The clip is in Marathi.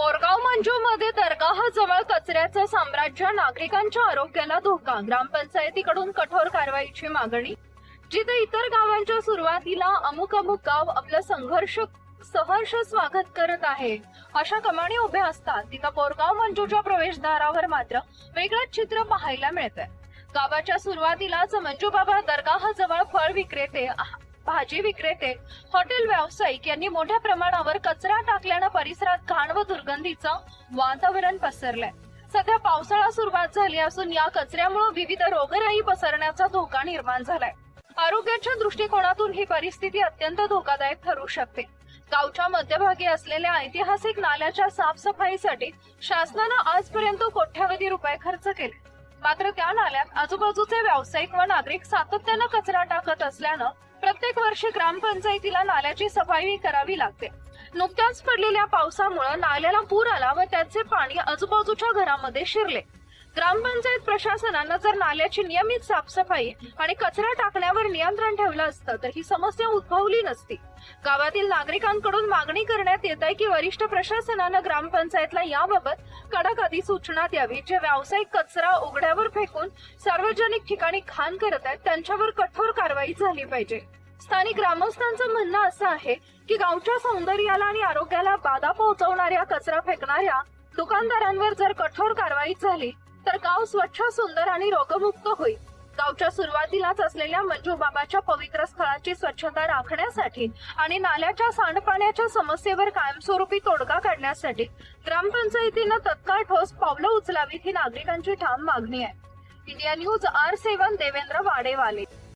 बोरगाव मंजू मध्ये दरगाह जवळ कचऱ्याचं साम्राज्य नागरिकांच्या आरोग्याला धोका. ग्रामपंचायतीकडून कठोर कारवाईची मागणी. जिथे इतर गावांच्या सुरुवातीला अमुक अमुक गाव आपलं संघर्ष सहर्ष स्वागत करत आहे. अशा कमानी उभ्या असतात. तिथं बोरगाव मंजूच्या प्रवेशद्वारावर मात्र वेगळंच चित्र पाहायला मिळतंय. गावाच्या सुरुवातीलाच मंजूबाबा दरगाह जवळ फळ विक्रेते भाजी विक्रेते हॉटेल व्यावसायिक यांनी मोठ्या प्रमाणावर कचरा टाकल्यानं परिसरात घाण व दुर्गंधीचं वातावरण पसरलंय. सध्या पावसाळा सुरुवात झाली असून या कचऱ्यामुळे विविध रोगराई पसरण्याचा धोका निर्माण झालाय. आरोग्याच्या दृष्टिकोनातून ही परिस्थिती अत्यंत धोकादायक ठरू शकते. गावच्या मध्यभागी असलेल्या ऐतिहासिक नाल्याच्या साफसफाईसाठी शासनानं आजपर्यंत कोट्यावधी रुपये खर्च केले. मात्र त्या नाल्यात आजूबाजूचे व्यावसायिक व नागरिक सातत्यानं कचरा टाकत असल्यानं प्रत्येक वर्षी ग्रामपंचायतीला नाल्याची सफाई करावी लागते. नुकत्याच पडलेल्या पावसामुळे नाल्याला पूर आला व त्याचे पाणी आजूबाजूच्या घरामध्ये शिरले. ग्रामपंचायत प्रशासनानं जर नाल्याची नियमित साफसफाई आणि कचरा टाकण्यावर नियंत्रण ठेवलं असतं तर ही समस्या उद्भवली नसती. गावातील नागरिकांकडून मागणी करण्यात येत आहे की वरिष्ठ प्रशासनानं ग्रामपंचायतला याबाबत कडक अधिसूचना द्यावी जे व्यावसायिक कचरा उघड्यावर फेकून सार्वजनिक ठिकाणी घाण करत आहेत त्यांच्यावर कठोर कारवाई झाली पाहिजे. स्थानिक ग्रामस्थांचं म्हणणं असं आहे की गावच्या सौंदर्याला आणि आरोग्याला बाधा पोहोचवणाऱ्या कचरा फेकणाऱ्या दुकानदारांवर जर कठोर कारवाई झाली तर गाव स्वच्छ सुंदर आणि रोगमुक्त होईल. गावच्या सुरुवातीलाच असलेल्या मंजू बाबाच्या पवित्र स्थळाची स्वच्छता राखण्यासाठी आणि नाल्याच्या सांडपाण्याच्या समस्येवर कायमस्वरूपी तोडगा काढण्यासाठी ग्रामपंचायतीनं तत्काळ ठोस पावलं उचलावीत ही नागरिकांची ठाम मागणी आहे. India News R seven Devendra Wadewale.